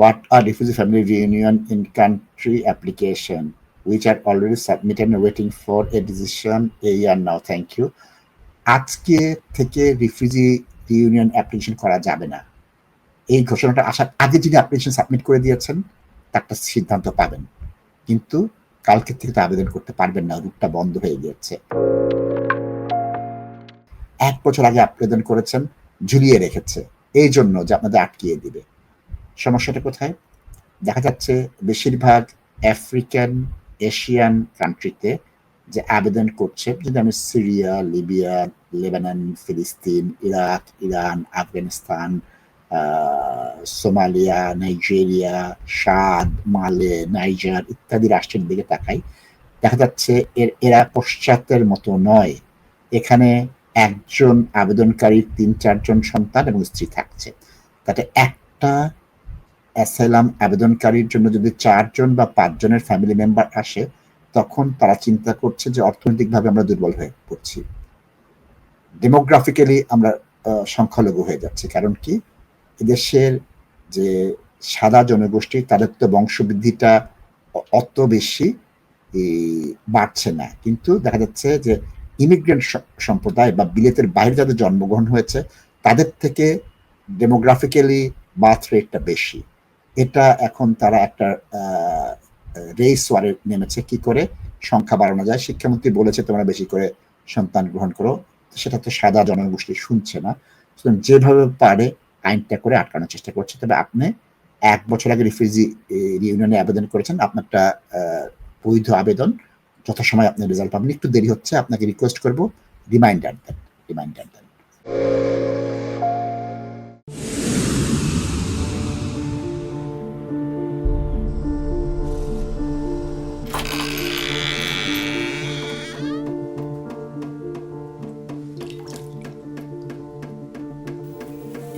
what are refugee family reunion in country application, which are already submitted and waiting for a decision. A year now, thank you. আজকে থেকে refugee reunion application করা যাবে না। এই ঘোষণাটা আসার আগে যিনি অ্যাপ্লিকেশন সাবমিট করে দিয়েছেন, তার একটা সিদ্ধান্ত পাবেন। কিন্তু কালকে থেকে তো আবেদন করতে পারবেন না, রুটটা বন্ধ হয়ে গিয়েছে। এক বছর আগে আবেদন করেছেন, ঝুলিয়ে রেখেছে। এই জন্য যে আপনাদের আটকিয়ে দিবে। সমস্যাটা কোথায়? দেখা যাচ্ছে বেশিরভাগ আফ্রিকান এশিয়ান কান্ট্রিতে যে আবেদন করছে যদি আমি সিরিয়া, লিবিয়া, লেবানন, ফিলিস্তিন, Iraq, Iran, Afghanistan Somalia, Nigeria সাদ মালে, নাইজার ইত্যাদি রাষ্ট্রের দিকে তাকাই, দেখা যাচ্ছে এর, এরা পশ্চাতের মতো নয়। এখানে একজন আবেদনকারীর তিন, চারজন সন্তান এবং স্ত্রী থাকছে। তাতে একটা অ্যাসাইলাম আবেদনকারীর জন্য যদি চারজন বা পাঁচজনের ফ্যামিলি মেম্বার আসে, তখন তারা চিন্তা করছে যে অর্থনৈতিকভাবে আমরা দুর্বল হয়ে পড়ছি। ডেমোগ্রাফিক্যালি আমরা সংখ্যালঘু হয়ে যাচ্ছি। কারণ কি? এদেশের যে সাদা জনগোষ্ঠী, তাদের তো বংশবৃদ্ধিটা অত বেশি বাড়ছে না। কিন্তু দেখা যাচ্ছে যে ইমিগ্রেন্ট সম্প্রদায় বা বিলেতের বাইরে যাদের জন্মগ্রহণ হয়েছে, তাদের থেকে ডেমোগ্রাফিক্যালি বার্থ রেটটা বেশি। এটা এখন তারা একটা রেস ওয়ারে নেমেছে কি করে? সংখ্যা বাড়ানো যায়। শিক্ষামন্ত্রী বলেছে তোমরা বেশি করে সন্তান গ্রহণ করো। সেটা তো সাদা জনগোষ্ঠী শুনছে না। যেভাবে পারে আইনটা করে আটকানোর চেষ্টা করছে। তবে আপনি এক বছর আগে রিফিউজি ইউনিয়নে আবেদন করেছেন। আপনারটা আহ, বৈধ আবেদন। যথাসময় আপনি রেজাল্ট পাবেন। একটু দেরি হচ্ছে। আপনাকে রিকোয়েস্ট করব। রিমাইন্ডার দেন। রিমাইন্ডার দেন।